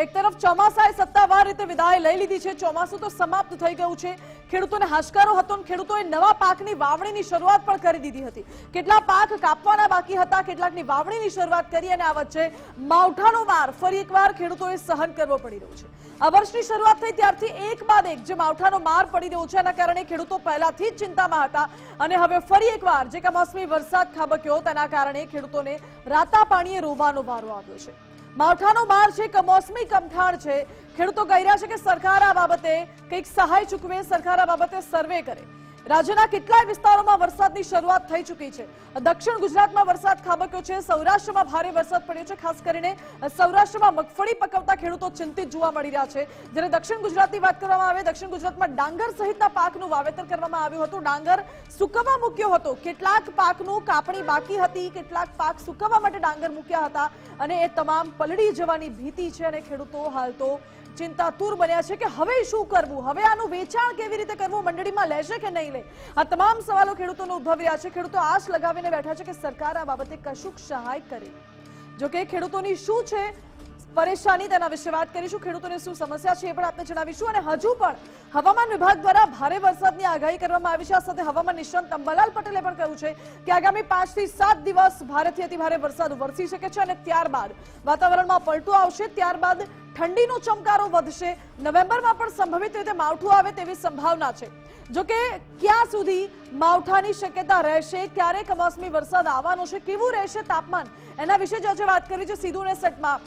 એક તરફ ચોમાસાએ સત્તાવાર રીતે વિદાય લઈ લીધી છે. ચોમાસું તો સમાપ્ત થઈ ગયું છે. ખેડૂતોને હાશકારો હતો અને ખેડૂતોએ નવા પાકની વાવણીની શરૂઆત પણ કરી દીધી હતી. કેટલા પાક કાપવાના બાકી હતા, કેટલાકની વાવણીની શરૂઆત કરી અને આ વચ્ચે માવઠાનો માર ફરી એકવાર ખેડૂતોએ સહન કરવો પડી રહ્યો છે. આ વર્ષની શરૂઆત થઈ ત્યારથી એક બાદ એક જે માવઠાનો માર પડી રહ્યો છે, એના કારણે ખેડૂતો પહેલાથી જ ચિંતામાં હતા અને હવે ફરી એકવાર જે કમોસમી વરસાદ ખાબક્યો, તેના કારણે ખેડૂતોને રાતા પાણીએ રોવાનો વારો આવ્યો છે. માવઠાનો માર છે કમોસમી કમઠાણ છે? ખેડૂતો કહી રહ્યા છે કે સરકાર આ બાબતે કંઈક સહાય ચૂકવે, સરકાર આ બાબતે સર્વે કરે. રાજ્યના કેટલાય વિસ્તારોમાં વરસાદની શરૂઆત થઈ ચૂકી છે. દક્ષિણ ગુજરાતમાં વરસાદ ખાબક્યો છે. સૌરાષ્ટ્રમાં ભારે વરસાદ પડ્યો છે. ખાસ કરીને સૌરાષ્ટ્રમાં મગફળી પકવતા ખેડૂતો ચિંતિત જોવા મળી રહ્યા છે. જ્યારે દક્ષિણ ગુજરાતની વાત કરવામાં આવે, દક્ષિણ ગુજરાતમાં ડાંગર સહિતના પાકનું વાવેતર કરવામાં આવ્યું હતું. ડાંગર સુકવવા મૂક્યો હતો. કેટલાક પાકનું કાપણી બાકી હતી. કેટલાક પાક સુકવવા માટે ડાંગર મૂક્યા હતા. અને એ તમામ પલળી જવાની ભીતિ છે અને ખેડૂતો હાલ તો ચિંતાતુર બન્યા છે કે હવે શું કરવું? હવે આનું વેચાણ કેવી રીતે કરવું? મંડળીમાં લેશે કે નહીં લે? આ તમામ સવાલો ખેડૂતોને ઉદ્ભવી રહ્યા છે. ખેડૂતો આશ લગાવીને બેઠા છે કે સરકાર આ બાબતે કશુંક સહાય કરે. જો કે ખેડૂતોની શું છે? પરેશાની તેના વિશે વાત કરીશું. ખેડૂતોને શું સમસ્યા છે એ પણ આપને જણાવીશું. અને હજુ પણ હવામાન વિભાગ દ્વારા ભારે વરસાદની આગાહી કરવામાં આવી છે. આ સાથે હવામાન નિષ્ણાંત અંબાલાલ પટેલે પણ કહ્યું છે કે આગામી પાંચથી સાત દિવસ ભારેથી અતિ ભારે વરસાદ વરસી શકે છે અને ત્યારબાદ વાતાવરણમાં પલટો આવશે. ત્યારબાદ ઠંડીનો ચમકારો વધશે. નવેમ્બરમાં પણ સંભવિત રીતે માવઠું આવે તેવી સંભાવના છે. જો કે ક્યાં સુધી માવઠાની શક્યતા રહેશે ક્યારે કમોસમી વરસાદ આવવાનો છે, કેવું રહેશે તાપમાન, એના વિશે જ આજે વાત કરી છે સીધું ને સેટમાં.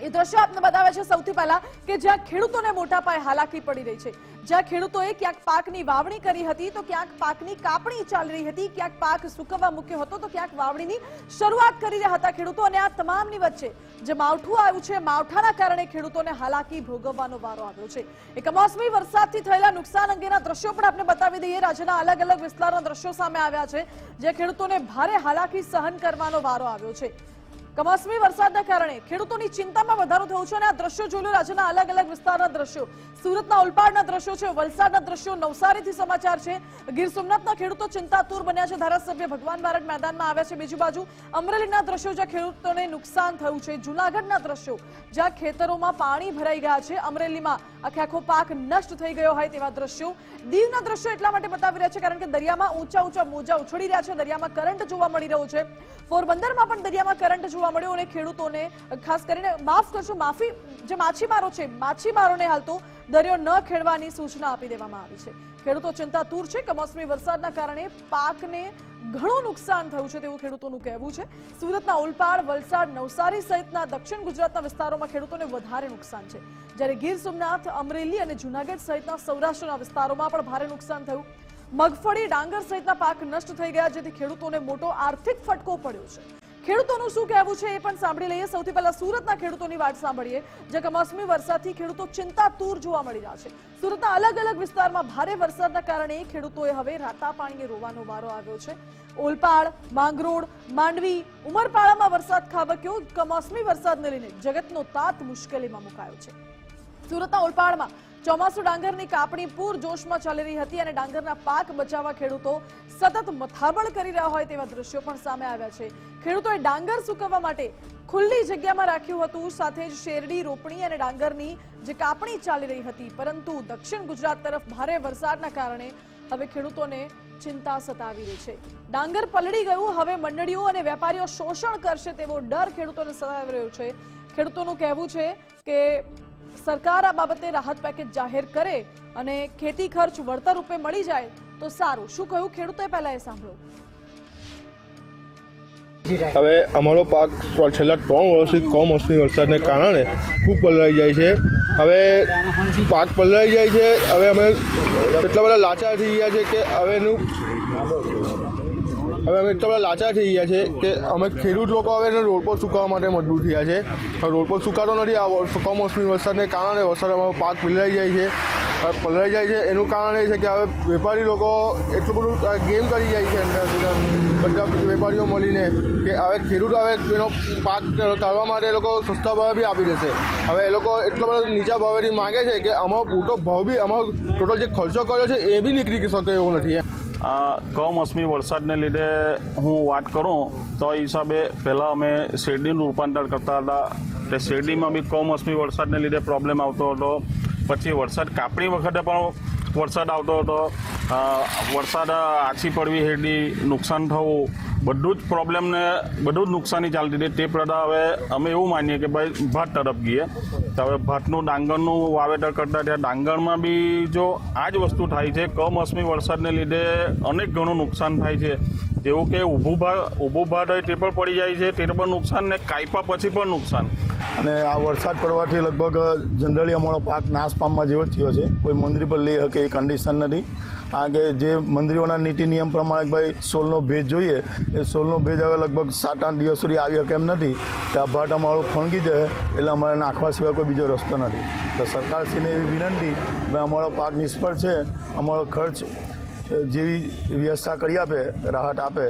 એ દ્રશ્ય આપને બતાવે છે સૌથી પહેલા કે જ્યાં ખેડૂતોને મોટા પાયે હાલાકી પડી રહી છે. જ્યાં ખેડૂતોએ ક્યાંક પાકની વાવણી કરી હતી તો ક્યાંક પાકની કાપણી ચાલી રહી હતી, ક્યાંક પાક સુકવવા મૂક્યો હતો તો ક્યાંક વાવણીની શરૂઆત કરી રહ્યા હતા ખેડૂતો અને આ તમામની વચ્ચે જે માવઠું આવ્યું છે, માવઠાના કારણે ખેડૂતોને હાલાકી ભોગવવાનો વારો આવ્યો છે. એ કમોસમી વરસાદથી થયેલા નુકસાન અંગેના દ્રશ્યો પણ આપણે બતાવી દઈએ. રાજ્યના અલગ અલગ વિસ્તારના દ્રશ્યો સામે આવ્યા છે જે ખેડૂતોને ભારે હાલાકી સહન કરવાનો વારો આવ્યો છે. કમોસમી વરસાદના કારણે ખેડૂતોની ચિંતામાં વધારો થયો છે અને આ દ્રશ્યો જોઈ લો, રાજ્યના અલગ અલગ વિસ્તારના દ્રશ્યો. સુરતના ઓલપાડના દ્રશ્યો છે, વલસાડના દ્રશ્યો, નવસારીથી સમાચાર છે. ગીર સોમનાથના ખેડૂતો ચિંતાતુર બન્યા છે. ધારાસભ્ય ભગવાન બારડ મેદાનમાં આવ્યા છે. બીજી બાજુ અમરેલીના દ્રશ્યો જ્યાં ખેડૂતોને નુકસાન થયું છે. જુનાગઢના દ્રશ્યો જ્યાં ખેતરોમાં પાણી ભરાઈ ગયા છે. અમરેલીમાં આખે આખો પાક નષ્ટ થઈ ગયો હોય તેવા દ્રશ્યો. દીવના દ્રશ્યો એટલા માટે બતાવી રહ્યા છે, કારણ કે દરિયામાં ઊંચા ઊંચા મોજા ઉછળી રહ્યા છે. દરિયામાં કરંટ જોવા મળી રહ્યો છે. પોરબંદરમાં પણ દરિયામાં કરંટ જોવા મળ્યો અને ખેડૂતોને, ખાસ કરીને માફ કરશો માફી, જે માછીમારો છે, માછીમારોને હાલ તો દરિયો ન ખેડવાની સૂચના આપી દેવામાં આવી છે. ખેડૂતો ચિંતાતુર છે કમોસમી વરસાદના કારણે પાકને ઘણું નુકસાન થયું છે તેવું ખેડૂતોનું કહેવું છે. સુરતના ઓલપાડ વલસાડ, નવસારી સહિતના દક્ષિણ ગુજરાતના વિસ્તારોમાં ખેડૂતોને વધારે નુકસાન છે. જ્યારે ગીર સોમનાથ, અમરેલી અને જુનાગઢ સહિતના સૌરાષ્ટ્રના વિસ્તારોમાં પણ ભારે નુકસાન થયું. મગફળી, ડાંગર સહિતના પાક નષ્ટ થઈ ગયા, જેથી ખેડૂતોને મોટો આર્થિક ફટકો પડ્યો છે. ખેડૂતોનું શું કહેવું છે એ પણ સાંભળી લઈએ. સૌથી પહેલા સુરતના ખેડૂતોની વાત સાંભળીએ જે કમોસમી વરસાદથી ખેડૂતો ચિંતાતુર જોવા મળી રહ્યા છે. સુરતના અલગ અલગ વિસ્તારમાં ભારે વરસાદના કારણે ખેડૂતોએ હવે રાતા પાણીએ રોવાનો વારો આવ્યો છે. ઓલપાડ, માંગરોળ, માંડવી, ઉમરપાડામાં વરસાદ ખાબક્યો. કમોસમી વરસાદને લઈને જગતનો તાત મુશ્કેલીમાં મુકાયો છે. સુરતના ઓલપાડમાં ચોમાસુ ડાંગરની કાપણી પૂર જોશમાં ચાલી રહી હતી અને ડાંગરના પાક બચાવવા ખેડૂતો સતત મથાબળ કરી રહ્યા હોય તેવા દ્રશ્યો પણ સામે આવ્યા છે. ખેડૂતોએ ડાંગર સૂકવવા માટે ખુલ્લી જગ્યામાં રાખ્યું હતું, સાથે જ શેરડી, રોપણી અને ડાંગરની જે કાપણી ચાલી રહી હતી, પરંતુ દક્ષિણ ગુજરાત તરફ ભારે વરસાદના કારણે હવે ખેડૂતોને ચિંતા સતાવી રહી છે. ડાંગર પલળી ગયું, હવે મંડળીઓ અને વેપારીઓ શોષણ કરશે તેવો ડર ખેડૂતોને સતાવી રહ્યો છે. ખેડૂતોનું કહેવું છે કે સરકાર આ બાબતે રાહત પેકેજ જાહેર કરે અને ખેતી ખર્ચ વળતર રૂપે મળી જાય, તો સારું. શું કહ્યું ખેડૂતોએ પહેલા એ સાંભળો. હવે અમારો પાક છેલ્લા ત્રણ વર્ષથી કમોસમી વરસાદને કારણે ખૂબ પલળાઈ જાય છે. હવે પાક પલળાઈ જાય છે. હવે અમે એટલા બધા લાચાર થઈ ગયા છે કે હવે એનું હવે અમે એટલા બધા લાચાર થઈ ગયા છે કે અમે ખેડૂત લોકો હવે રોડ પર સુકાવા માટે મજબૂર થયા છે. રોડ પર સુકાતો નથી, આ કમોસમી વરસાદને કારણે વરસાદ અમારો પાક પલળાઈ જાય છે. પલરાઈ જાય છે, એનું કારણ એ છે કે હવે વેપારી લોકો એટલું બધું ગેમ કરી જાય છે. બધા વેપારીઓ મળીને કે હવે ખેડૂત હવે એનો પાક કાઢવા માટે એ લોકો સસ્તા ભાવે બી આપી દેશે. હવે એ લોકો એટલો બધો નીચા ભાવેથી માગે છે કે અમારો પૂરતો ભાવ બી, અમારો ટોટલ જે ખર્ચો કર્યો છે એ બી નીકળી શકે એવો નથી. કમોસમી વરસાદને લીધે હું વાત કરું તો એ હિસાબે પહેલાં અમે શેરડીનું રૂપાંતર કરતા હતા. તે શેરડીમાં બી કમોસમી વરસાદને લીધે પ્રોબ્લેમ આવતો હતો. પછી વરસાદ કાપણી વખતે પણ વરસાદ આવતો હતો. વરસાદ આછી પડવી, હેડી નુકસાન થવું, બધું જ પ્રોબ્લેમને, બધું જ નુકસાની ચાલતી હતી. તે પ્રદા હવે અમે એવું માનીએ કે ભાઈ, ભાત તરફ ગઈએ. તો હવે ભાતનું, ડાંગરનું વાવેતર કરતા ત્યાં ડાંગરમાં બી જો આ જ વસ્તુ થાય છે, કમોસમી વરસાદને લીધે અનેક ઘણું નુકસાન થાય છે. જેવું કે ઊભું ભાત ઊભું ભાત હોય તે પણ પડી જાય છે તે પણ નુકસાન ને કાયપા પછી પણ નુકસાન. અને આ વરસાદ પડવાથી લગભગ જનરલી અમારો પાક નાશ પામવા જેવો જ થયો છે. કોઈ મંદિર પર લઈ શકે એ કન્ડિશન નથી. કે જે મંત્રીઓના નીતિ નિયમ પ્રમાણે ભાઈ સોલનો ભેજ જોઈએ, એ સોલનો ભેજ હવે લગભગ સાત આઠ દિવસ સુધી આવી કેમ નથી. કે આ ભાટ અમારો ફણગી જાય, એટલે અમારે નાખવા સિવાય કોઈ બીજો રસ્તો નથી. તો સરકારશ્રીને એવી વિનંતી, કે અમારો પાક નિષ્ફળ છે, અમારો ખર્ચ જેવી વ્યવસ્થા કરી આપે, રાહત આપે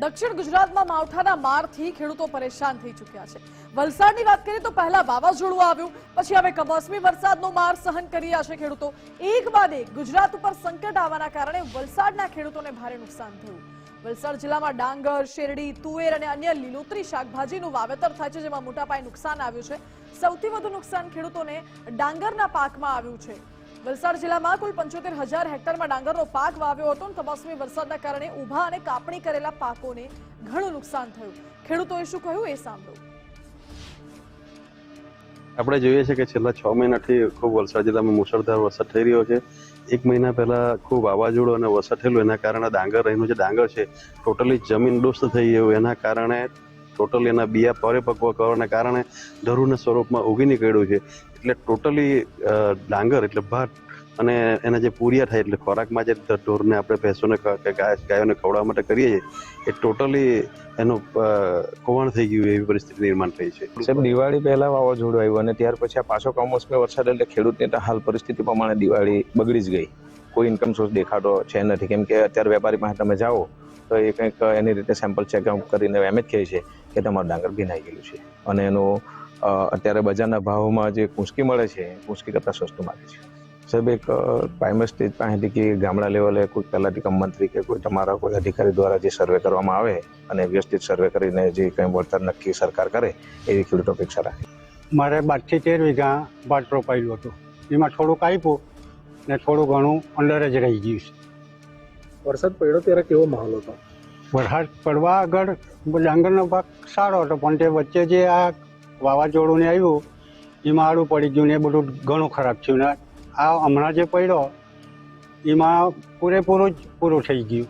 દક્ષિણ ગુજરાતમાં માવઠાના મારથી ખેડૂતો પરેશાન થઈ ચૂક્યા છે. વલસાડની વાત કરીએ તો પહેલા વાવાઝોડું આવ્યું, પછી હવે કમોસમી વરસાદનો માર સહન કરી રહ્યા છે ખેડૂતો. એક બાદ એક ગુજરાત ઉપર સંકટ આવવાના કારણે વલસાડના ખેડૂતોને ભારે નુકસાન થયું. વલસાડ જિલ્લામાં ડાંગર, શેરડી, તુવેર અને અન્ય લીલોતરી શાકભાજીનું વાવેતર થાય છે, જેમાં મોટા પાયે નુકસાન આવ્યું છે. સૌથી વધુ નુકસાન ખેડૂતોને ડાંગરના પાકમાં આવ્યું છે. વલસાડ જિલ્લામાં કુલ પંચોતેર હજાર હેક્ટરમાં ડાંગરનો પાક વાવ્યો હતો અને કમોસમી વરસાદના કારણે ઊભા અને કાપણી કરેલા પાકોને ઘણું નુકસાન થયું. ખેડૂતોએ શું કહ્યું એ સાંભળો. આપણે જોઈએ છે કે છેલ્લા છ મહિનાથી ખૂબ વલસાડ જિલ્લામાં મુશળધાર વરસાદ થઈ રહ્યો છે. એક મહિના પહેલા ખૂબ વાવાઝોડું અને વરસાદ થયેલું, એના કારણે ડાંગર એનું જે ડાંગર છે ટોટલી જમીન દોસ્ત થઈ ગયું. એના કારણે ટોટલી એના બિયા પરિપક્વ કરવાના કારણે ધરુના સ્વરૂપમાં ઉગી નીકળ્યું છે. એટલે ટોટલી ડાંગર એટલે ભાત અને એના જે પૂરિયા થાય એટલે ખોરાકમાં જે ઢોરને આપણે ભેંસોને ગાયોને ખવડાવવા માટે કરીએ છીએ એ ટોટલી એનું અ, થઈ ગયું એવી પરિસ્થિતિ નિર્માણ થઈ છે. સાહેબ દિવાળી પહેલા વાવાઝોડું આવ્યું અને ત્યાર પછી આ પાછો કમોસમી વરસાદ એટલે ખેડૂતની હાલ પરિસ્થિતિ પ્રમાણે દિવાળી બગડી જ ગઈ. કોઈ ઇન્કમ સોર્સ દેખાતો છે નથી. કેમ કે અત્યારે વેપારી પાસે તમે જાઓ તો એ કંઈક એની રીતે સેમ્પલ ચેકઅપ કરીને એમ જ કહે છે. કે તમારું ડાંગર ભીનાઈ ગયેલું છે. અને એનું અત્યારે બજારના ભાવમાં જે કુંસકી મળે છે એ કુંચકી કરતાં સસ્તું માગે છે. સાહેબ એક પ્રાઇમરી સ્ટેજ પાસેથી કે ગામડા લેવલે કોઈ તલાટી કમ મંત્રી કે કોઈ તમારા કોઈ અધિકારી દ્વારા જે સર્વે કરવામાં આવે અને વ્યવસ્થિત સર્વે કરીને જે કંઈ વળતર નક્કી સરકાર કરે એવી ખેડૂતો અપેક્ષા રાખે. મારે બારથી તેર વીઘા ભાત રોપાયેલું હતું. એમાં થોડુંક આપ્યું ને થોડું ઘણું અંડર જ રહી ગયું છે. વરસાદ પડ્યો ત્યારે કેવો માહોલ હતો? વરસાદ પડવા આગળ ડાંગરનો પાક સારો હતો, પણ તે વચ્ચે જે આ વાવાઝોડું ને આવ્યું એમાં આડું પડી ગયું ને એ બધું ઘણું ખરાબ થયું ને આ હમણાં જે પડ્યો, એમાં પૂરેપૂરું જ પૂરું થઈ ગયું.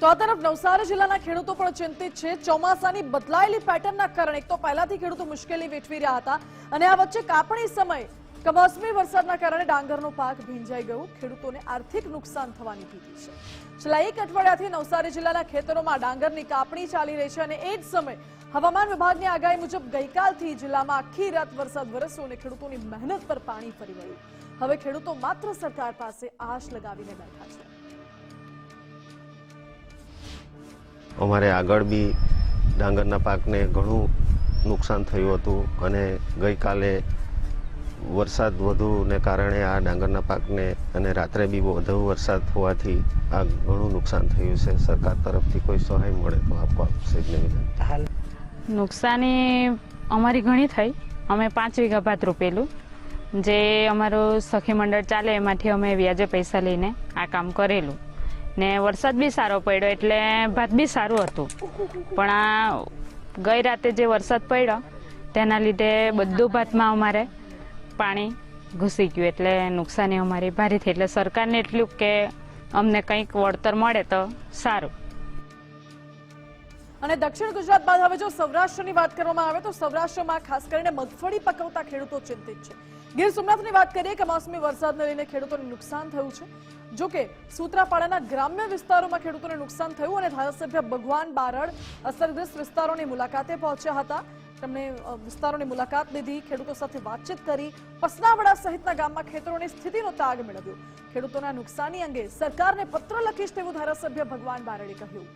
તો આ તરફ નવસારી જિલ્લાના ખેડૂતો પણ ચિંતિત છે. ચોમાસાની બદલાયેલી પેટર્નના કારણે તો પહેલાથી ખેડૂતો મુશ્કેલી વેઠવી રહ્યા હતા અને આ વચ્ચે કાપણી સમય કમોસમી વરસાદના કારણે ડાંગરનો પાક ભીંજાઈ ગયો. ખેડૂતોને આર્થિક નુકસાન થવાની ભીતિ છે. છેલ્લા એક અઠવાડિયાથી નવસારી જિલ્લાના ખેતરોમાં ડાંગરની કાપણી ચાલી રહી છે અને એ જ સમય હવામાન વિભાગની આગાહી મુજબ ગઈકાલથી જિલ્લામાં આખી રાત વરસાદ વરસ્યો અને ખેડૂતોની મહેનત પર પાણી ફરી વળ્યું. હવે ખેડૂતો માત્ર સરકાર પાસે આશ લગાવીને બેઠા છે. અમારે આગળ બી ડાંગરના પાકને ઘણું નુકસાન થયું હતું અને ગઈકાલે વરસાદ વધુને કારણે આ ડાંગરના પાકને અને રાત્રે બી વધુ વરસાદ હોવાથી આ ઘણું નુકસાન થયું છે. સરકાર તરફથી કોઈ સહાય મળે તો આપવા આપશે જ નુકસાની અમારી ઘણી થઈ. અમે પાંચ વીઘા ભાત રોપેલું. જે અમારું સખી મંડળ ચાલે એમાંથી અમે વ્યાજે પૈસા લઈને આ કામ કરેલું. ને વરસાદ બી સારો પડ્યો એટલે ભાત બી સારું હતું. પણ આ ગઈ રાતે જે વરસાદ પડ્યો, તેના લીધે બધું ભાતમાં અમારે પાણી ઘૂસી ગયું એટલે નુકસાની અમારી ભારી થઈ. એટલે સરકારને એટલું કે અમને કંઈક વળતર મળે તો સારું. અને દક્ષિણ ગુજરાત બાદ હવે જો સૌરાષ્ટ્રની વાત કરવામાં આવે તો સૌરાષ્ટ્રમાં ખાસ કરીને મગફળી પકવતા ખેડૂતો ચિંતિત છે. ગીર સોમનાથની વાત કરીએ કે મોસમી વરસાદને લઈને ખેડૂતોને નુકસાન થયું છે. જો કે સૂત્રાપાડાના ગ્રામ્ય વિસ્તારોમાં ખેડૂતોને નુકસાન થયું અને ધારાસભ્ય ભગવાન બારડ અસરગ્રસ્ત વિસ્તારોની મુલાકાતે પહોંચ્યા હતા. તેમણે વિસ્તારોની મુલાકાત લીધી, ખેડૂતો સાથે વાતચીત કરી, પસનાવડા સહિતના ગામમાં ખેતરોની સ્થિતિનો તાગ મેળવ્યો. ખેડૂતોના નુકસાની અંગે સરકારને પત્ર લખીશ તેવું ધારાસભ્ય ભગવાન બારડે કહ્યું.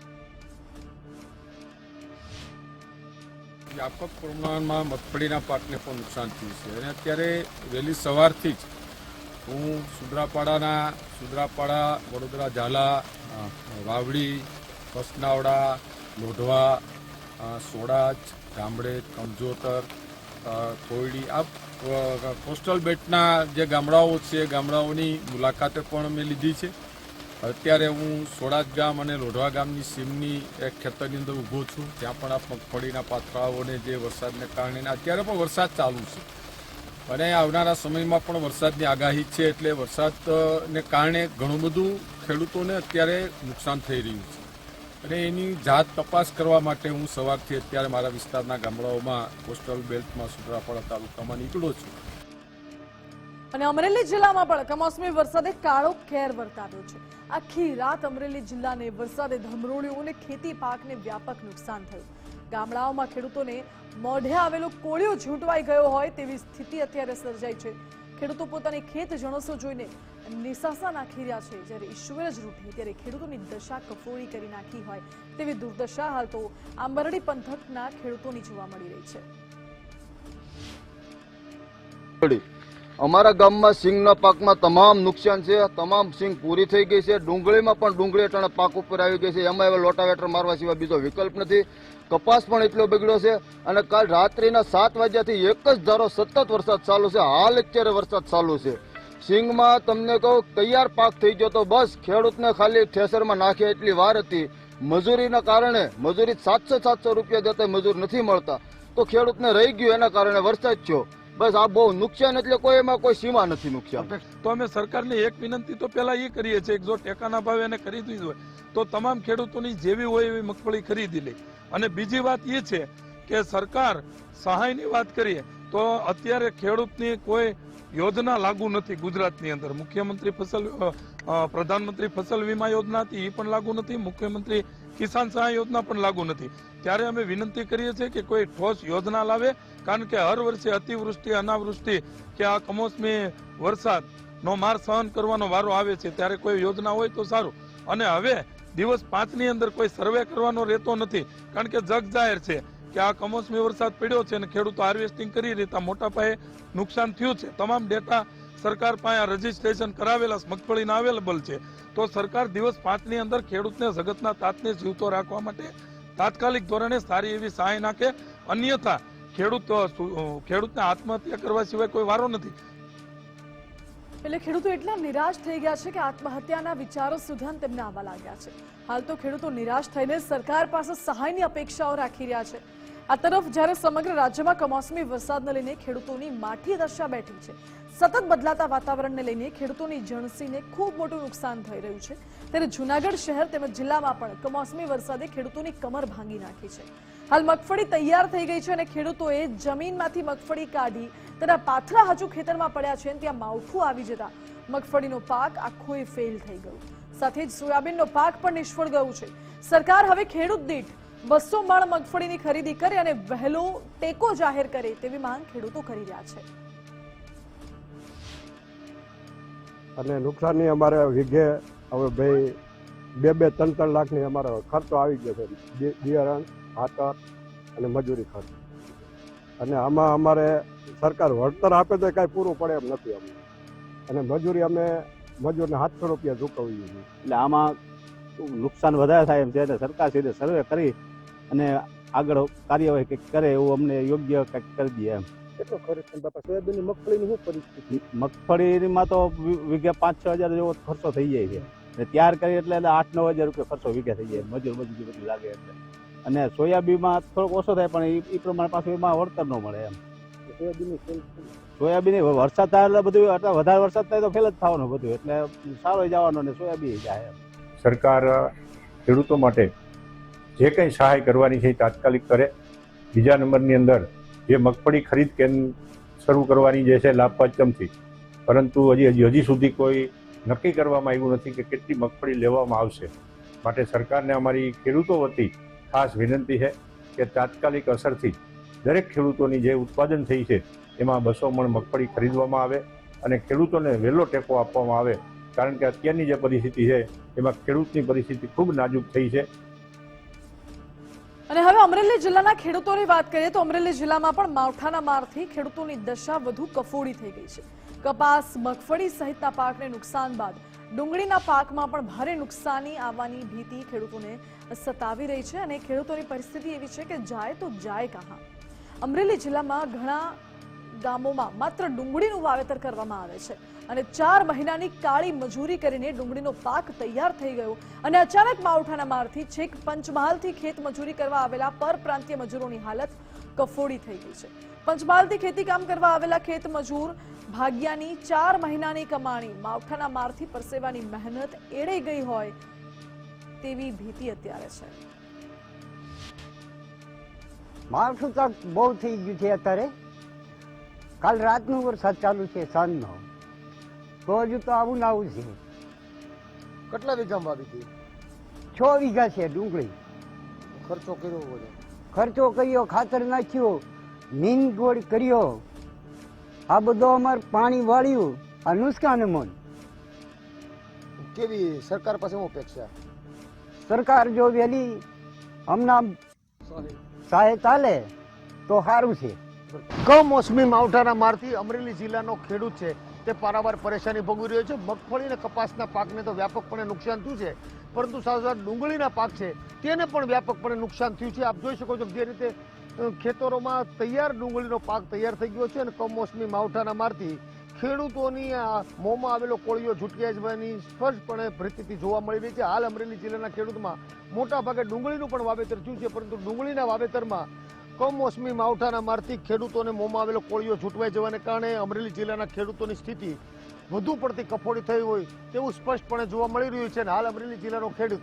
વ્યાપક પ્રમાણમાં મગફળીના પાકને પણ નુકસાન થયું છે. અને અત્યારે વહેલી સવારથી જ હું સુદ્રાપાડાના સુદ્રાપાડા, વડોદરા, ઝાલા વાવડી, પસનાવડા, લોઢવા સોડાચ ગામડે, કમજોતર કોયડી, આ કોસ્ટલ બેટના જે ગામડાઓ છે ગામડાઓની મુલાકાતે પણ મેં લીધી છે. અત્યારે હું સોડાજ ગામ અને લોઢવા ગામની સીમની એક ખેતરની અંદર ઊભો છું. ત્યાં પણ આ મગફળીના પાથરાઓને જે વરસાદને કારણે અત્યારે પણ વરસાદ ચાલુ છે. અને આવનારા સમયમાં પણ વરસાદની આગાહી છે એટલે વરસાદને કારણે ઘણું બધું ખેડૂતોને અત્યારે નુકસાન થઈ રહ્યું છે. અને એની જાત તપાસ કરવા માટે હું સવારથી અત્યારે મારા વિસ્તારના ગામડાઓમાં કોસ્ટલ બેલ્ટમાં સુત્રાપાડા તાલુકામાં નીકળ્યો છું. અને અમરેલી જિલ્લામાં પણ કમોસમી વરસાદે કાળો કેર વર્તાવ્યો છે. આખી રાત અમરેલી જિલ્લાને વરસાદે ધમરોળ્યું અને ખેતી પાકને વ્યાપક નુકસાન થયું. ગામડાઓમાં ખેડૂતોને મોઢે આવેલો કોળિયો ઝૂંટવાઈ ગયો હોય તેવી સ્થિતિ અત્યારે સર્જાઈ છે. ખેડૂતો પોતાની ખેત જણસો જોઈને નિસાસા નાખી રહ્યા છે. જ્યારે ઈશ્વર જ રૂઠે ત્યારે ખેડૂતોની દશા કફોડી કરી નાખી હોય તેવી દુર્દશા હાલ તો આંબરડી પંથકના ખેડૂતોની જોવા મળી રહી છે. અમારા ગામમાં સિંગના પાકમાં તમામ નુકસાન છે. તમામ સિંગ પૂરી થઈ ગઈ છે. ડુંગળીમાં પણ ડુંગળી અટાણે પાક ઉપર આવી ગઈ છે. એમાં હવે લોટાવેટર મારવા સિવાય બીજો વિકલ્પ નથી. કપાસ પણ એટલો બગડ્યો છે અને કાલ રાત્રિના સાત વાગ્યાથી એક જ ધારો સતત વરસાદ ચાલુ છે. હાલ અત્યારે વરસાદ ચાલુ છે. સિંગમાં તમને કહું, તૈયાર પાક થઈ ગયો તો બસ, ખેડૂતને ખાલી ઠેસરમાં નાખે એટલી વાર હતી. મજૂરીના કારણે મજૂરી સાતસો સાતસો રૂપિયા જતા મજૂર નથી મળતા. તો ખેડૂતને રહી ગયું, એના કારણે વરસાદ થયો. બસ આ બહુ નુકસાન એટલે કોઈ એમાં કોઈ સીમા નથી નુકસાન. તો અમે સરકારને એક વિનંતી તો પહેલા એ કરીએ છીએ જો ટેકાના ભાવે એને ખરીદવી હોય, તો તમામ ખેડૂતોની જેવી હોય એવી મગફળી ખરીદી લે. અને બીજી વાત એ છે કે સરકાર સહાયની વાત કરીએ તો અત્યારે ખેડૂતની કોઈ યોજના લાગુ નથી ગુજરાતની અંદર. મુખ્યમંત્રી ફસલ પ્રધાનમંત્રી ફસલ વીમા યોજના હતી એ પણ લાગુ નથી. મુખ્યમંત્રી કિસાન સહાય યોજના પણ લાગુ નથી. ત્યારે અમે વિનંતી કરીએ છીએ કે કોઈ ઠોસ યોજના લાવે, કારણ કે હર વર્ષે અતિવૃષ્ટિ, અનાવૃષ્ટિ કે આ કમોસમી વરસાદ નો માર સહન કરવાનો વારો આવે છે. ત્યારે કોઈ યોજના હોય તો સારું. અને હવે દિવસ પાંચની અંદર કોઈ સર્વે કરવાનો રહેતો નથી. કારણ કે જગ જાહેર છે કે આ કમોસમી વરસાદ પડ્યો છે અને ખેડૂતો હાર્વેસ્ટિંગ કરી રહેતા મોટા પાયે નુકસાન થયું છે. તમામ ડેટા સરકાર પાસે રજીસ્ટ્રેશન કરાવેલા મગફળીના અવેલેબલ છે. તો સરકાર દિવસ પાંચની અંદર ખેડૂતને જગતના તાતને જીવતો રાખવા માટે તાત્કાલિક ધોરણે સારી એવી સહાય નાખે. અન્યથા ખેડૂત ખેડૂતને આત્મહત્યા કરવા સિવાય કોઈ વારો નથી. એટલે ખેડૂતો એટલા નિરાશ થઈ ગયા છે કે આત્મહત્યાના વિચારો સુધા તેમને આવવા લાગ્યા છે. હાલ તો ખેડૂતો નિરાશ થઈને સરકાર પાસે સહાયની અપેક્ષાઓ રાખી રહ્યા છે. આ તરફ જ્યારે સમગ્ર રાજ્યમાં કમોસમી વરસાદને લઈને ખેડૂતોની માઠી દશા બેઠી છે, સતત બદલાતા વાતાવરણને લઈને ખેડૂતોની જણસીને ખૂબ મોટું નુકસાન થઈ રહ્યું છે. ત્યારે જૂનાગઢ શહેર તેમજ જિલ્લામાં પણ કમોસમી વરસાદે ખેડૂતોની કમર ભાંગી નાખી છે. હાલ મગફળી તૈયાર થઈ ગઈ છે અને ખેડૂતોએ જમીનમાંથી મગફળી કાઢી તેના પાથરા હજુ ખેતરમાં પડ્યા છે અને ત્યાં માવઠું આવી જતા મગફળીનો પાક આખોય ફેલ થઈ ગયો. સાથે જ સોયાબીનનો પાક પણ નિષ્ફળ ગયું છે. સરકાર હવે ખેડૂત દીઠ બસો મણ મગફળીની ખરીદી કરે અને વહેલો ટેકો જાહેર કરે તેવી માંગ ખેડૂતો કરી રહ્યા છે. અને નુકસાનની અમારે વીઘે હવે ભાઈ બે બે ત્રણ ત્રણ લાખની અમારો ખર્ચો આવી ગયો છે. બિયારણ ખાતર અને મજૂરી ખર્ચ. અને આમાં અમારે સરકાર વળતર આપે તો કાંઈ પૂરું પડે એમ નથી અમને. અને મજૂરી અમે મજૂરને સાતસો રૂપિયા ચૂકવીએ છીએ. એટલે આમાં નુકસાન વધારે થાય એમ છે. સરકાર સીધે સર્વે કરી અને આગળ કાર્યવાહી કંઈક કરે એવું અમને યોગ્ય કંઈક કરી દે એમ. કેટલો ખર્ચ થાય બાપા? સોયાબીનની મગફળીની શું પરિસ્થિતિ? મગફળીમાં તો વીઘે પાંચ છ હજાર જેવો ખર્ચો થઈ જાય છે. અને ત્યાર કરી એટલે એટલે આઠ નવ હજાર રૂપિયા ખર્ચો વીઘે થઈ જાય. મજૂર મજૂરી બધી લાગે એટલે. અને સોયાબીનમાં થોડોક ઓછો થાય પણ એ- પ્રમાણે પાછું એમાં વળતર ન મળે એમ. સોયાબીન વરસાદ થાય એટલે બધું એટલે વધારે વરસાદ થાય તો ફેલ જ થવાનું બધું. એટલે સારો જવાનો ને સોયાબીન જાય એમ. સરકાર ખેડૂતો માટે જે કંઈ સહાય કરવાની છે એ તાત્કાલિક કરે. બીજા નંબરની અંદર જે મગફળી ખરીદ કેન્દ્ર શરૂ કરવાની જે છે લાભ પંચમથી પરંતુ હજી હજી હજી સુધી કોઈ નક્કી કરવામાં આવ્યું નથી કે કેટલી મગફળી લેવામાં આવશે. માટે સરકારને અમારી ખેડૂતો વતી ખાસ વિનંતી છે કે તાત્કાલિક અસરથી દરેક ખેડૂતોની જે ઉત્પાદન થઈ છે, એમાં બસો મણ મગફળી ખરીદવામાં આવે અને ખેડૂતોને વહેલો ટેકો આપવામાં આવે. કારણ કે અત્યારની જે પરિસ્થિતિ છે, એમાં ખેડૂતની પરિસ્થિતિ ખૂબ નાજુક થઈ છે. અને હવે અમરેલી જિલ્લાના ખેડૂતોની વાત કરીએ તો અમરેલી જિલ્લામાં પણ માવઠાના મારથી ખેડૂતોની દશા વધુ કફોડી થઈ ગઈ છે. કપાસ, મગફળી સહિતના પાકને નુકસાન બાદ ડુંગળીના પાકમાં પણ ભારે નુકસાની આવવાની ભીતિ ખેડૂતોને સતાવી રહી છે અને ખેડૂતોની પરિસ્થિતિ એવી છે કે જાય તો જાય કહા. અમરેલી જિલ્લામાં ઘણા ગામોમાં માત્ર ડુંગળીનું વાવેતર કરવામાં આવે છે અને ચાર મહિનાની કાળી મજૂરી કરીને ડુંગળીનો પાક તૈયાર થઈ ગયો અને અચાનક માવઠાના મારથી છેક પંચમહાલથી ખેત મજૂરી કરવા આવેલા પરપ્રાંતીય મજૂરોની હાલત કફોડી થઈ ગઈ છે. પંચમહાલથી ખેતી કામ કરવા આવેલા ખેત મજૂર ભાગ્યાની ચાર મહિનાની કમાણી, માવઠાના મારથી પરસેવાની મહેનત એળે ગઈ હોય તેવી ભીતિ અત્યારે છે. માવઠું તો બહુ થઈ ગયું છે અત્યારે. કાલ રાતનો વરસાદ ચાલુ છે સાંજનો. તો હજુ તો આવું ને આવું છે. કેટલા વીઘામાં વાવી હતી? છ વીઘા છે ડુંગળી. ખર્ચો કર્યો બધો ખર્ચો કર્યો ખાતર નાખ્યો નીંદ ગોળ કર્યો. આ બધો અમારે પાણી વાળ્યું આ નુકસાન મન કેવી સરકાર પાસે હું અપેક્ષા? સરકાર જો વહેલી હમણાં સહાય ચાલે તો સારું છે. કમોસમી માવઠાના મારથી અમરેલી જિલ્લાનો ખેડૂત છે. તે પારાવાર પરેશાની ભોગવી રહ્યો છે. મગફળી અને કપાસના પાકને તો વ્યાપકપણે નુકસાન થયું છે. પરંતુ સાથે સાથે ડુંગળીના પાક છે, તેને પણ વ્યાપકપણે નુકસાન થયું છે. આપ જોઈ શકો છો જે રીતે ખેતરોમાં તૈયાર ડુંગળીનો પાક તૈયાર થઈ ગયો છે અને કમોસમી માવઠાના મારથી ખેડૂતોની આ મોંમાં આવેલો કોળીઓ ઝૂટક્યા જવાની સ્પષ્ટપણે પરિસ્થિતિ જોવા મળી રહી છે. હાલ અમરેલી જિલ્લાના ખેડૂતમાં મોટા ભાગે ડુંગળીનું પણ વાવેતર થયું છે, પરંતુ ડુંગળીના વાવેતરમાં કમોસમી માવઠાના મારથી ખેડૂતોને મોંમાં આવેલો કોળીઓ છૂટવાઈ જવાને કારણે અમરેલી જિલ્લાના ખેડૂતોની સ્થિતિ વધુ પડતી કફોડી થઈ હોય તેવું સ્પષ્ટપણે જોવા મળી રહ્યું છે અને હાલ અમરેલી જિલ્લાનો ખેડૂત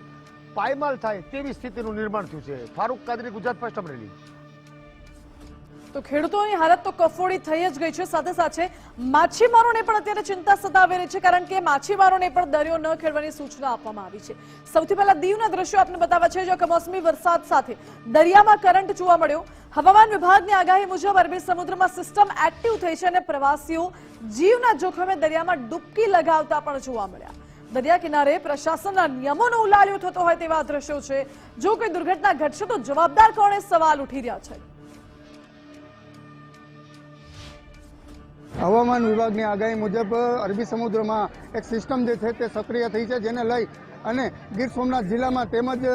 પાયમાલ થાય તેવી સ્થિતિનું નિર્માણ થયું છે. ફારૂક કાદરી, ગુજરાત ફર્સ્ટ અમરેલી. તો ખેડૂતોની હાલત તો કફોડી થઈ જ ગઈ છે. સાથે સાથે માછીમારોને પણ અત્યારે ચિંતા સતાવી રહી છે, કારણ કે માછીમારોને પણ દરિયો ન ખેડવાની સૂચના આપવામાં આવી છે. સૌથી પહેલા દીવના દ્રશ્યો આપને બતાવવા છે, જો કમોસમી વરસાદ સાથે દરિયામાં કરંટ જોવા મળ્યો. હવામાન વિભાગની આગાહી મુજબ અરબી સમુદ્રમાં સિસ્ટમ એક્ટિવ થઈ છે અને પ્રવાસીઓ જીવના જોખમે દરિયામાં ડૂબકી લગાવતા પણ જોવા મળ્યા. દરિયા કિનારે પ્રશાસનના નિયમોનો ઉલાળ્યો થતો હોય તેવા દ્રશ્યો છે. જો કોઈ દુર્ઘટના ઘટશે તો જવાબદાર કોણે સવાલ ઉઠી રહ્યા છે? હવામાન વિભાગની આગાહી મુજબ અરબી સમુદ્રમાં એક સિસ્ટમ જે છે તે સક્રિય થઈ છે, જેને લઈ અને ગીર સોમનાથ જિલ્લામાં તેમજ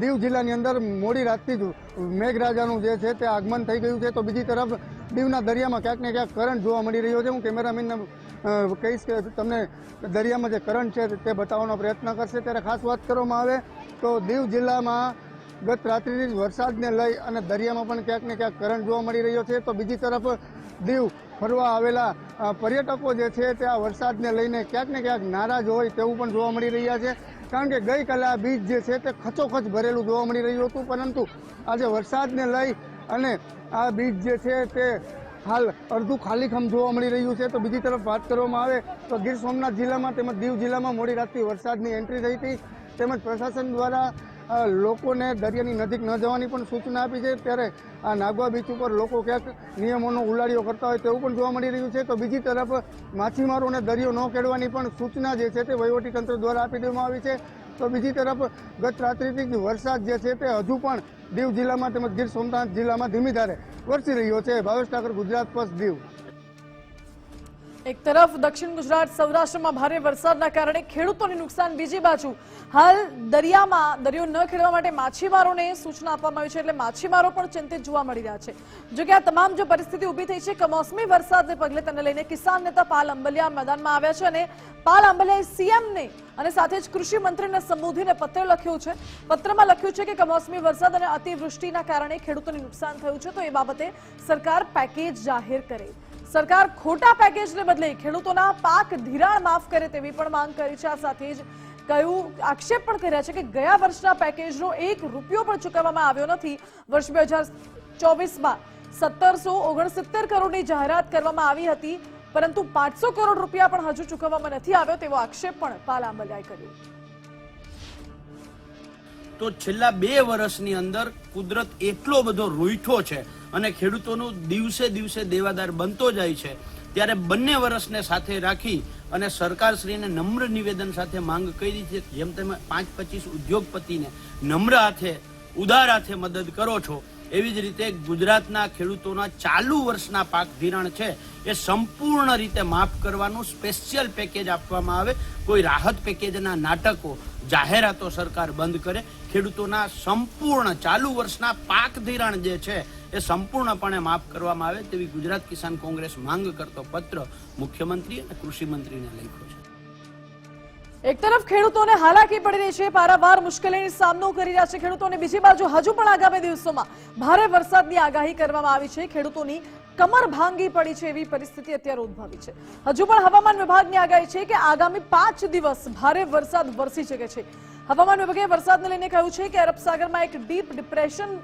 દીવ જિલ્લાની અંદર મોડી રાતથી જ મેઘરાજાનું જે છે તે આગમન થઈ ગયું છે. તો બીજી તરફ દીવના દરિયામાં ક્યાંક ને ક્યાંક કરંટ જોવા મળી રહ્યો છે. હું કેમેરામેનને કહીશ કે તમને દરિયામાં જે કરંટ છે તે બતાવવાનો પ્રયત્ન કરશે. ત્યારે ખાસ વાત કરવામાં આવે તો દીવ જિલ્લામાં ગત રાત્રિથી જ વરસાદને લઈ અને દરિયામાં પણ ક્યાંક ને ક્યાંક કરંટ જોવા મળી રહ્યો છે. તો બીજી તરફ દીવ ફરવા આવેલા પર્યટકો જે છે તે આ વરસાદને લઈને ક્યાંક ને ક્યાંક નારાજ હોય તેવું પણ જોવા મળી રહ્યા છે. કારણ કે ગઈકાલે આ બીચ જે છે તે ખચોખચ ભરેલું જોવા મળી રહ્યું હતું. પરંતુ આજે વરસાદને લઈ અને આ બીચ જે છે તે હાલ અડધું ખાલીખમ જોવા મળી રહ્યું છે. તો બીજી તરફ વાત કરવામાં આવે તો ગીર સોમનાથ જિલ્લામાં તેમજ દીવ જિલ્લામાં મોડી રાતથી વરસાદની એન્ટ્રી થઈ હતી. તેમજ પ્રશાસન દ્વારા લોકોને દરિયાની નજીક ન જવાની પણ સૂચના આપી છે. ત્યારે આ નાગવા બીચ ઉપર લોકો ક્યાંક નિયમોનો ઉલાડીઓ કરતા હોય તેવું પણ જોવા મળી રહ્યું છે. તો બીજી તરફ માછીમારોને દરિયો ન ખેડવાની પણ સૂચના જે છે તે વહીવટીતંત્ર દ્વારા આપી દેવામાં આવી છે. તો બીજી તરફ ગત રાત્રિથી જ વરસાદ જે છે તે હજુ પણ દીવ જિલ્લામાં તેમજ ગીર સોમનાથ જિલ્લામાં ધીમી ધારે વરસી રહ્યો છે. ભાવેશ ઠાકર, ગુજરાત ફર્સ્ટ દીવ એક તરફ દક્ષિણ ગુજરાત સૌરાષ્ટ્રમાં ભારે વરસાદના કારણે ખેડૂતોને નુકસાન બીજી બાજુ. હાલ દરિયામાં, દરિયો ન ખેડવા માટે માછીમારોને સૂચના આપવામાં આવી છે એટલે માછીમારો પણ ચિંતિત જોવા મળી રહ્યા છે. જો કે આ તમામ જો પરિસ્થિતિ ઊભી થઈ છે કમોસમી વરસાદને પગલે તેને લઈને કિસાન નેતા પાલ અંબલિયા મેદાનમાં આવ્યા છે અને પાલ અંબલિયાએ સીએમને અને સાથે જ કૃષિ મંત્રીને સંબોધીને પત્ર લખ્યો છે. પત્રમાં લખ્યું છે કે કમોસમી વરસાદ અને અતિવૃષ્ટિના કારણે ખેડૂતોને નુકસાન થયું છે, તો એ બાબતે સરકાર પેકેજ જાહેર કરે. સરકાર ખોટા પેકેજને બદલે ખેડૂતોના પાક ધિરાણ માફ કરે તેવી પણ માંગ કરી છે. આ સાથે જ કયું આક્ષેપ પણ કર્યા છે કે ગયા વર્ષના પેકેજનો એક રૂપિયો પણ ચૂકવવામાં આવ્યો નથી. વર્ષ બે હજાર ચોવીસમાં સત્તરસો ઓગણસિત્તેર કરોડની જાહેરાત કરવામાં આવી હતી, પરંતુ પાંચસો કરોડ રૂપિયા પણ હજુ ચૂકવવામાં નથી આવ્યો તેવો આક્ષેપ પણ પાલ આંબલિયાએ કર્યો. તો છેલ્લા બે વર્ષની અંદર કુદરત એટલો બધો રૂઈઠો છે અને ખેડૂતોનું દિવસે દિવસે દેવાદાર બનતો જાય છે. ત્યારે બંને વર્ષને સાથે રાખી અને સરકારશ્રીને નમ્ર નિવેદન સાથે માંગ કરી છે, જેમ તમે પાંચ પચીસ ઉદ્યોગપતિને નમ્ર હાથે, ઉદાર હાથે મદદ કરો છો, એવી જ રીતે ગુજરાતના ખેડૂતોના ચાલુ વર્ષના પાક ધિરાણ છે, એ સંપૂર્ણ રીતે માફ કરવાનું સ્પેશિયલ પેકેજ આપવામાં આવે. કોઈ રાહત પેકેજના નાટકો જાહેરાતો સરકાર બંધ કરે. ખેડૂતોના સંપૂર્ણ ચાલુ વર્ષના પાક ધિરાણ જે છે, એ સંપૂર્ણપણે માફ કરવામાં આવે તેવી ગુજરાત કિસાન કોંગ્રેસ માંગ કરતો પત્ર મુખ્યમંત્રી અને કૃષિ લખ્યો છે. એક તરફ ખેડૂતોને હાલાકી પડી રહી છે, પારાવાર મુશ્કેલીનો સામનો કરી રહ્યા છે ખેડૂતોને બીજી બાજુ હજુ પણ આગામી દિવસોમાં ભારે વરસાદની આગાહી કરવામાં આવી છે. ખેડૂતોની કમર ભાંગી પડી છે એવી પરિસ્થિતિ અત્યારે ઉદ્ભવી છે. હજુ પણ હવામાન વિભાગની આગાહી છે કે આગામી પાંચ દિવસ ભારે વરસાદ વરસી શકે છે. હવામાન વિભાગે વરસાદને લઈને કહ્યું છે કે અરબ સાગરમાં એક ડીપ ડિપ્રેશન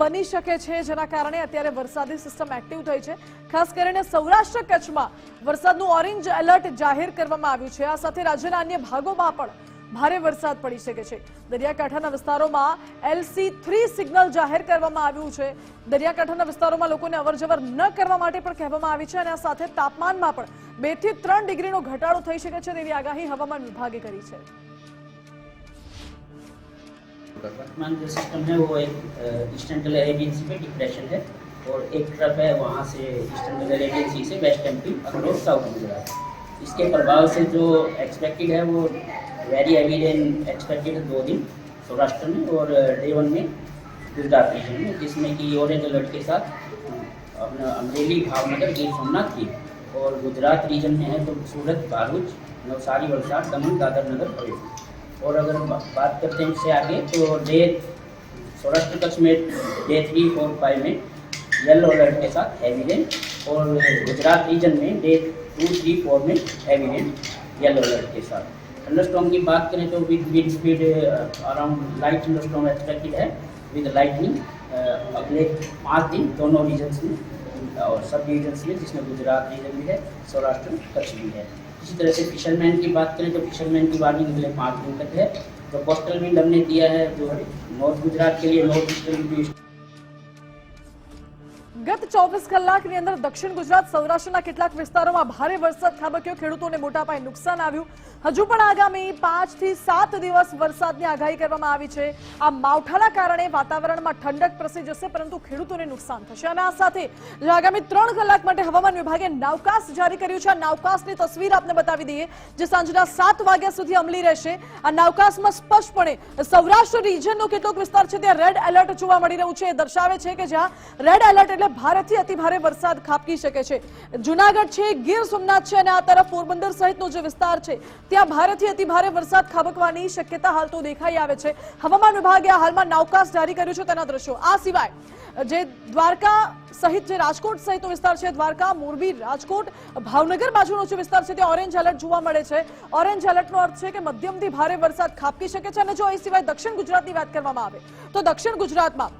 બની શકે છે, જેના કારણે અત્યારે વરસાદી સિસ્ટમ એક્ટિવ થઈ છે. ખાસ કરીને સૌરાષ્ટ્ર કચ્છમાં વરસાદનું ઓરેન્જ એલર્ટ જાહેર કરવામાં આવ્યું છે. આ સાથે રાજ્યના અન્ય ભાગોમાં પણ ભારે વરસાદ પડી શકે છે દરિયાકાંઠાના વિસ્તારોમાં એલસી થ્રી સિગ્નલ જાહેર કરવામાં આવ્યું છે દરિયાકાંઠાના વિસ્તારોમાં લોકોને અવરજવર ન કરવા માટે પણ કહેવામાં આવી છે અને આ સાથે તાપમાનમાં પણ બે થી ત્રણ ડિગ્રીનો ઘટાડો થઈ શકે છે તેવી આગાહી હવામાન વિભાગે કરી છે वर्तमान जो सिस्टम है वो एक ईस्टर्न कलर एजेंसी पे डिप्रेशन है और एक ट्रप है वहाँ से ईस्टर्न कलर एजेंसी से west MP across south Gujarat इसके प्रभाव से जो एक्सपेक्टेड है वो वेरी रेन एक्सपेक्टेड दो दिन सौराष्ट्र में और डे वन में गुजरात रीजन में, जिसमें कि ऑरेंज अलर्ट के साथ अपना अमरेली भावनगर गिर सोमनाथ की और गुजरात रीजन में है तो सूरत भरूच नवसारी, वलसाड, दमन, दादर नगर हवेली और अगर बात करते हैं इससे आगे तो डे सौराष्ट्र कच्छ में डे थ्री फोर फाइव में येलो अलर्ट के साथ हैवी रेन और गुजरात रीजन में डे टू, थ्री, फोर में हैवी रेन येलो अलर्ट के साथ। थंडरस्टॉर्म की बात करें तो with wind speed around light thunderstorm expected है विद लाइटनिंग अगले पाँच दिन दोनों रीजन्स में और सब रीजन्स में जिसमें गुजरात रीजन भी है सौराष्ट्र कच्छ भी है इसी तरह से फिशरमैन की बात करें तो फिशरमैन की वार्निंग अगले पाँच दिन तक है तो कोस्टल विंड हमने दिया है जो नॉर्थ गुजरात के लिए नॉर्थ ईस्टर्न ગત ચોવીસ કલાકની અંદર દક્ષિણ ગુજરાત સૌરાષ્ટ્રના કેટલાક વિસ્તારોમાં ભારે વરસાદ ખાબક્યો ખેડૂતોને મોટા પાયે નુકસાન આવ્યું હજુ પણ આગામી પાંચથી સાત દિવસ વરસાદની આગાહી કરવામાં આવી છે. આ માવઠાના કારણે વાતાવરણમાં ઠંડક પ્રસરી જશે, પરંતુ ખેડૂતોને નુકસાન થશે. અને આ સાથે આગામી ત્રણ કલાક માટે હવામાન વિભાગે નાવકાસ્ટ જારી કર્યું છે. આ નાવકાસ્ટની તસવીર આપને બતાવી દઈએ, જે સાંજના સાત વાગ્યા સુધી અમલી રહેશે. આ નાવકાસ્ટમાં સ્પષ્ટપણે સૌરાષ્ટ્ર રિજનનો કેટલોક વિસ્તાર છે, ત્યાં રેડ એલર્ટ જોવા મળી રહ્યું છે. એ દર્શાવે છે કે જ્યાં રેડ એલર્ટ એટલે ભારેથી અતિભારે વરસાદ ખાબકી શકે છે. જુનાગઢ છે, ગીર સોમનાથ છે અને આ તરફ પોરબંદર સહિતનો જે વિસ્તાર છે ત્યાં ભારેથી અતિ ભારે વરસાદ ખાબકવાની શક્યતા હાલ તો દેખાઈ આવે છે. હવામાન વિભાગે હાલમાં નાવકાસ્ટ જારી કર્યું છે તેના દ્રશ્યો. આ સિવાય જે દ્વારકા સહિત જે રાજકોટ સહિતનો વિસ્તાર છે, દ્વારકા, મોરબી, રાજકોટ, ભાવનગર બાજુનો જે વિસ્તાર છે, ત્યાં ઓરેન્જ એલર્ટ જોવા મળે છે. ઓરેન્જ એલર્ટનો અર્થ છે કે મધ્યમથી ભારે વરસાદ ખાબકી શકે છે અને જો એ સિવાય દક્ષિણ ગુજરાતની વાત કરવામાં આવે, તો દક્ષિણ ગુજરાતમાં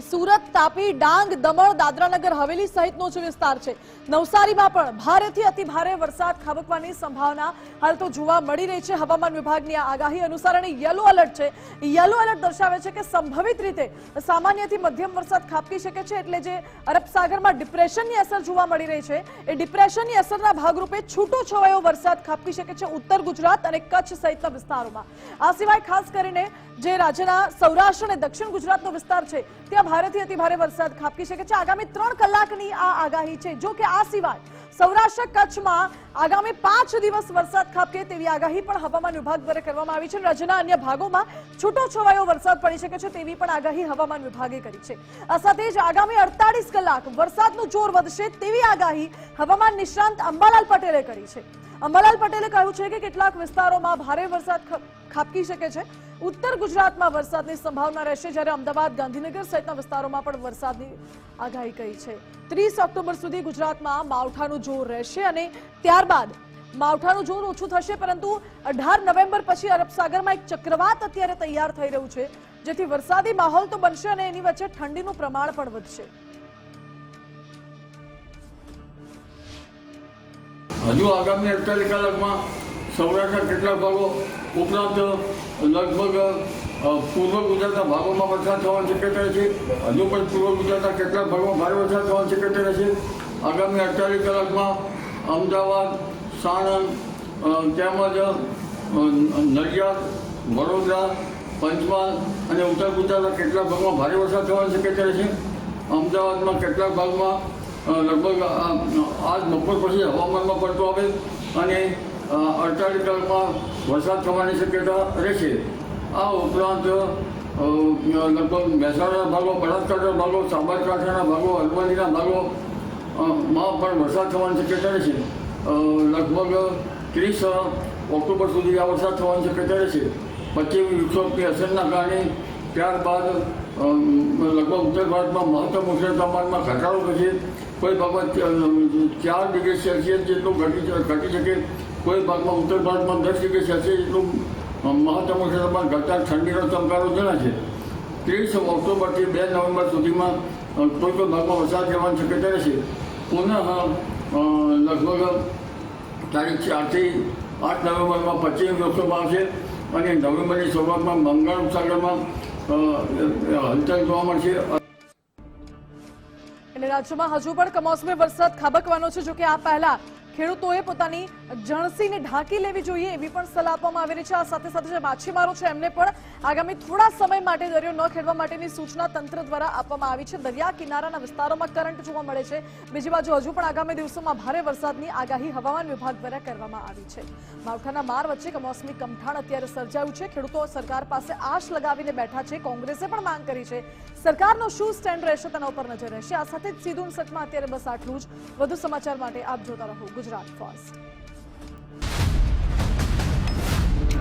સુરત, તાપી, ડાંગ, દમણ, દાદરાનગર, હવેલી સહિતનો જે વિસ્તાર છે. નવસારીમાં પણ ભારેથી અતિ ભારે વરસાદ ખાબકવાની સંભાવના હાલ તો જોવા મળી રહી છે. હવામાન વિભાગની આગાહી અનુસાર અને યલો એલર્ટ છે. યલો એલર્ટ દર્શાવે છે કે સંભવિત રીતે સામાન્યથી મધ્યમ વરસાદ ખાબકી શકે છે એટલે જે અરબ સાગરમાં ડિપ્રેશનની અસર જોવા મળી રહી છે, એ ડિપ્રેશનની અસરના ભાગરૂપે છૂટો છવાયો વરસાદ ખાબકી શકે છે ઉત્તર ગુજરાત અને કચ્છ સહિતના વિસ્તારોમાં. આ સિવાય ખાસ કરીને જે રાજ્યના સૌરાષ્ટ્ર અને દક્ષિણ ગુજરાતનો વિસ્તાર છે, ત્યાં ભારેથી અતિ ભારે વરસાદ ખાબકી શકે છે આગામી ત્રણ કલાકની આ આગાહી છે. જો કે આ સિવાય સૌરાષ્ટ્ર કચ્છમાં આગામી પાંચ દિવસ વરસાદ ખાબકે તેવી આગાહી પણ હવામાન વિભાગ દ્વારા કરવામાં આવી છે. રાજ્યના અન્ય ભાગોમાં છૂટો છવાયો વરસાદ પડી શકે છે તેવી પણ આગાહી હવામાન વિભાગે કરી છે. આ સાથે જ આગામી અડતાલીસ કલાક વરસાદનું જોર વધશે તેવી આગાહી હવામાન નિષ્ણાંત અંબાલાલ પટેલે કરી છે. અંબાલાલ પટેલે કહ્યું છે કે કેટલાક વિસ્તારોમાં ભારે વરસાદ ખાબકી શકે છે. ઉત્તર ગુજરાતમાં વરસાદની સંભાવના રહેશે જ્યારે અમદાવાદ, ગાંધીનગર સહિતના વિસ્તારોમાં પણ વરસાદની આગાહી કરી છે. ત્રીસ ઓક્ટોબર સુધી ગુજરાતમાં માવઠાનું જોર રહેશે અને ત્યારબાદ માવઠાનું જોર ઓછું થશે, પરંતુ અઢાર નવેમ્બર પછી અરબ સાગરમાં એક ચક્રવાત અત્યારે તૈયાર થઈ રહ્યું છે, જેથી વરસાદી માહોલ તો બનશે અને એની વચ્ચે ઠંડીનું પ્રમાણ પણ વધશે. હજુ આગામી અડતાલીસ કલાકમાં સૌરાષ્ટ્રના કેટલાક ભાગો ઉપરાંત લગભગ પૂર્વ ગુજરાતના ભાગોમાં વરસાદ થવાની શક્યતા છે. હજુ પણ પૂર્વ ગુજરાતના કેટલાક ભાગોમાં ભારે વરસાદ થવાની શક્યતા છે. આગામી અડતાલીસ કલાકમાં અમદાવાદ, સાણંદ તેમજ નડિયાદ, વડોદરા, પંચમહાલ અને ઉત્તર ગુજરાતના કેટલાક ભાગમાં ભારે વરસાદ થવાની શક્યતા રહેશે અમદાવાદમાં કેટલાક ભાગમાં લગભગ આજ બપોર પછી હવામાનમાં પડતો આવે અને અડતાલીસ કલાકમાં વરસાદ થવાની શક્યતા રહેશે. આ ઉપરાંત લગભગ મહેસાણાના ભાગો બનાસકાંઠાના ભાગો, સાબરકાંઠાના ભાગો, અરવલ્લીના ભાગો માં પણ વરસાદ થવાની શક્યતા રહેશે. લગભગ ત્રીસ ઓક્ટોબર સુધી આ વરસાદ થવાની શક્યતા રહેશે. પશ્ચિમી વિક્ષોભની અસરના કારણે ત્યારબાદ લગભગ ઉત્તર ભારતમાં મહત્તમ ઉષ્ણ તાપમાનમાં ઘટાડો થશે. કોઈ ભાગમાં ચાર ડિગ્રી સેલ્સિયસ જેટલું ઘટી ઘટી શકે. કોઈ ભાગમાં ઉત્તર ભારતમાં દસ ડિગ્રી સેલ્સિયસ જેટલું મહત્તમ ઉષ્ણ ઘટતા ઠંડીનો ચમકારો જણાશે ત્રીસ ઓક્ટોબરથી બે નવેમ્બર સુધીમાં કોઈ કોઈ ભાગમાં વરસાદ થવાની શક્યતા રહેશે. પુનઃ લગભગ તારીખ ચારથી આઠ નવેમ્બરમાં પશ્ચિમ લોકસભા આવશે અને નવેમ્બરની શરૂઆતમાં બંગાળ સાગરમાં હલચલ જોવા મળશે. એટલે રાજ્યમાં હજુ પણ કમોસમી વરસાદ ખાબકવાનો છે, જોકે આ પહેલા ખેડૂતોએ પોતાની જણસીને ઢાંકી લેવી જોઈએ એવી પણ સલાહ આપવામાં આવી રહી છે. આ સાથે સાથે જે માછીમારો છે, એમને પણ આગામી થોડા સમય માટે દરિયો ન ખેડવા માટેની સૂચના તંત્ર દ્વારા આપવામાં આવી છે. દરિયા કિનારાના વિસ્તારોમાં કરંટ જોવા મળે છે. બીજી બાજુ હજુ પણ આગામી દિવસોમાં ભારે વરસાદની આગાહી હવામાન વિભાગ દ્વારા કરવામાં આવી છે. માવઠાના માર વચ્ચે કમોસમી કમઠાણ અત્યારે સર્જાયું છે. ખેડૂતો સરકાર પાસે આશ લગાવીને બેઠા છે. કોંગ્રેસે પણ માંગ કરી છે સરકારનો શું સ્ટેન્ડ રહેશે તેના ઉપર નજર રહેશે. આ સાથે જ સીધું સટમાં અત્યારે બસ આટલું જ. વધુ સમાચાર માટે આપ જોતા રહો ગુજરાત ફર્સ્ટ.